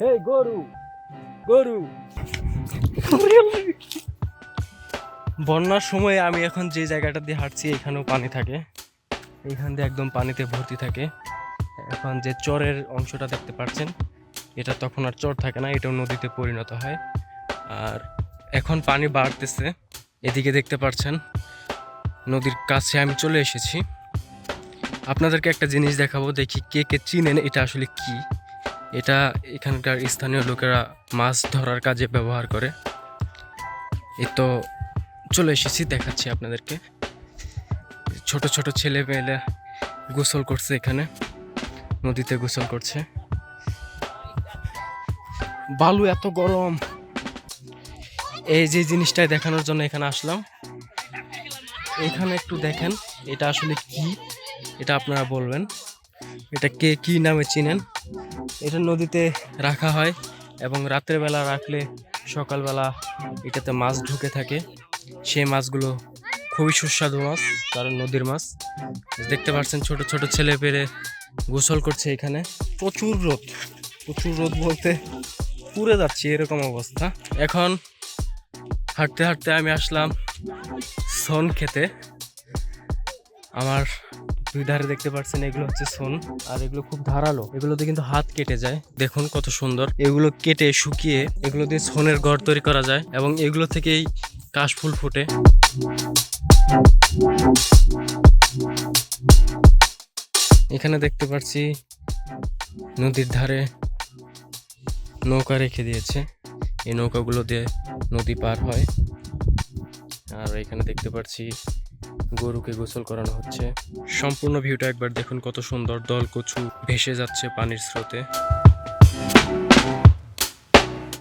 হে গরু গরু। বন্যার সময় আমি এখন যে জায়গাটা দিয়ে হাঁটছি, এখানেও পানি থাকে। এইখান দিয়ে একদম পানিতে ভর্তি থাকে। এখন যে চরের অংশটা দেখতে পাচ্ছেন, এটা তখন আর চর থাকে না, এটাও নদীতে পরিণত হয়। আর এখন পানি বাড়তেছে। এদিকে দেখতে পাচ্ছেন, নদীর কাছে আমি চলে এসেছি। আপনাদেরকে একটা জিনিস দেখাবো, দেখি কে কে চিনেন, এটা আসলে কি? এটা এখানকার স্থানীয় লোকেরা মাছ ধরার কাজে ব্যবহার করে। এ তো চলে এসেছি, দেখাচ্ছি আপনাদেরকে। ছোট ছোট ছেলে মেয়েরা গোসল করছে এখানে, নদীতে গোসল করছে। বালু এত গরম। এই যে জিনিসটাই দেখানোর জন্য এখানে আসলাম। এখানে একটু দেখেন, এটা আসলে কি? এটা আপনারা বলবেন। এটা কে কি নামে চিনেন? এটা নদীতে রাখা হয় এবং রাতের বেলা রাখলে সকালবেলা এটাতে মাছ ঢুকে থাকে। সেই মাছগুলো খুবই সুস্বাদু মাছ কারণ নদীর মাছ। দেখতে পাচ্ছেন ছোট ছোট ছেলে পেরে গোসল করছে এখানে। প্রচুর রোদ প্রচুর রোদ বলতে পুড়ে যাচ্ছে এরকম অবস্থা। এখন হাঁটতে হাঁটতে আমি আসলাম সন খেতে আমার দুই ধারে দেখতে পাচ্ছেন এগুলো হচ্ছে সোন। আর এগুলো খুব ধারালো। এগুলোতে কিন্তু হাত কেটে যায়। দেখুন কত সুন্দর। এগুলো কেটে শুকিয়ে এগুলো দিয়ে সোনের ঘর তৈরি করা যায় এবং এগুলো থেকেই কাশফুল ফুটে। এখানে দেখতে পাচ্ছি নদীর ধারে নৌকা রেখে দিয়েছে। এই নৌকাগুলো দিয়ে নদী পার হয়। আর এখানে দেখতে পাচ্ছি গরুকে গোসল করানো হচ্ছে। সম্পূর্ণ ভিউটা একবার দেখুন কত সুন্দর দল কচু ভেসে যাচ্ছে পানির স্রোতে।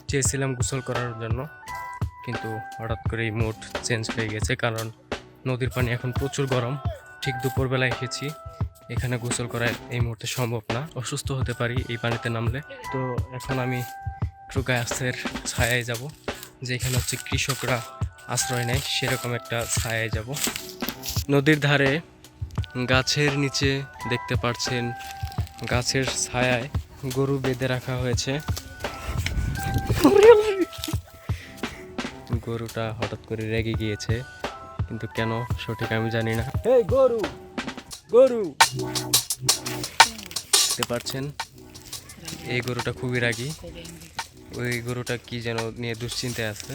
চেয়েছিলাম গোসল করার জন্য, কিন্তু হঠাৎ করে এই মুড চেঞ্জ হয়ে গেছে কারণ নদীর পানি এখন প্রচুর গরম। ঠিক দুপুরবেলা এসেছি, এখানে গোসল করা এই মুহূর্তে সম্ভব না, অসুস্থ হতে পারি এই পানিতে নামলে। তো এখন আমি একটু গাছের ছায়ায় যাব, যেখানে হচ্ছে কৃষকরা আশ্রয় নেয়, সেরকম একটা ছায়ায় যাব। নদীর ধারে গাছের নিচে দেখতে পাচ্ছেন গাছের ছায়ায় গরু বেঁধে রাখা হয়েছে। গরুটা হঠাৎ করে রেগে গিয়েছে কিন্তু কেন সঠিক আমি জানি না। গরু গরু। দেখতে পাচ্ছেন এই গরুটা খুবই রাগী। ওই গরুটা কি যেন নিয়ে দুশ্চিন্তায় আছে।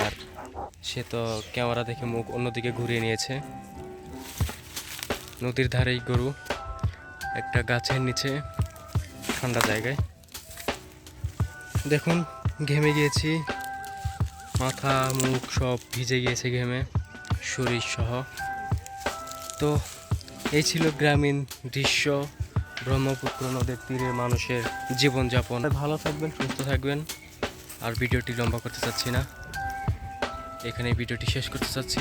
আর সে তো ক্যামেরা দেখে মুখ অন্যদিকে ঘুরিয়ে নিয়েছে। নদীর ধারেই গরু, একটা গাছের নিচে, ঠান্ডা জায়গায়। দেখুন, ঘেমে গিয়েছি। মাথা, মুখ সব ভিজে গিয়েছে ঘেমে, শরীর সহ। তো এই ছিল গ্রামীণ দৃশ্য, ব্রহ্মপুত্র নদের তীরে মানুষের জীবনযাপন। ভালো থাকবেন, সুস্থ থাকবেন। আর ভিডিওটি লম্বা করতে চাচ্ছি না। এখানে ভিডিওটি শেষ করতে চাচ্ছি।